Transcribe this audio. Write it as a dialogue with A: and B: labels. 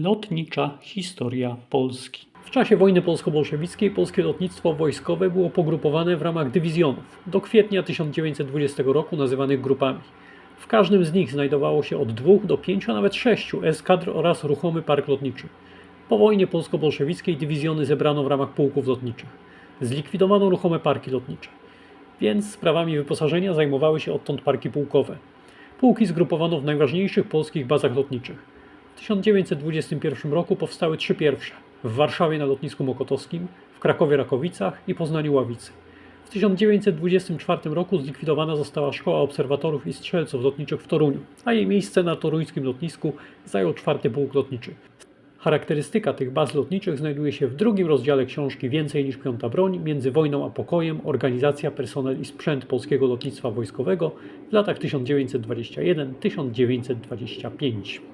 A: Lotnicza historia Polski. W czasie wojny polsko-bolszewickiej polskie lotnictwo wojskowe było pogrupowane w ramach dywizjonów, do kwietnia 1920 roku nazywanych grupami. W każdym z nich znajdowało się od dwóch do pięciu, a nawet sześciu eskadr oraz ruchomy park lotniczy. Po wojnie polsko-bolszewickiej dywizjony zebrano w ramach pułków lotniczych. Zlikwidowano ruchome parki lotnicze, więc sprawami wyposażenia zajmowały się odtąd parki pułkowe. Pułki zgrupowano w najważniejszych polskich bazach lotniczych. W 1921 roku powstały trzy pierwsze w Warszawie na lotnisku Mokotowskim, w Krakowie Rakowicach i Poznaniu Ławicy. W 1924 roku zlikwidowana została Szkoła Obserwatorów i Strzelców Lotniczych w Toruniu, a jej miejsce na toruńskim lotnisku zajął czwarty pułk lotniczy. Charakterystyka tych baz lotniczych znajduje się w drugim rozdziale książki Więcej niż piąta broń między wojną a pokojem organizacja, personel i sprzęt polskiego lotnictwa wojskowego w latach 1921-1925.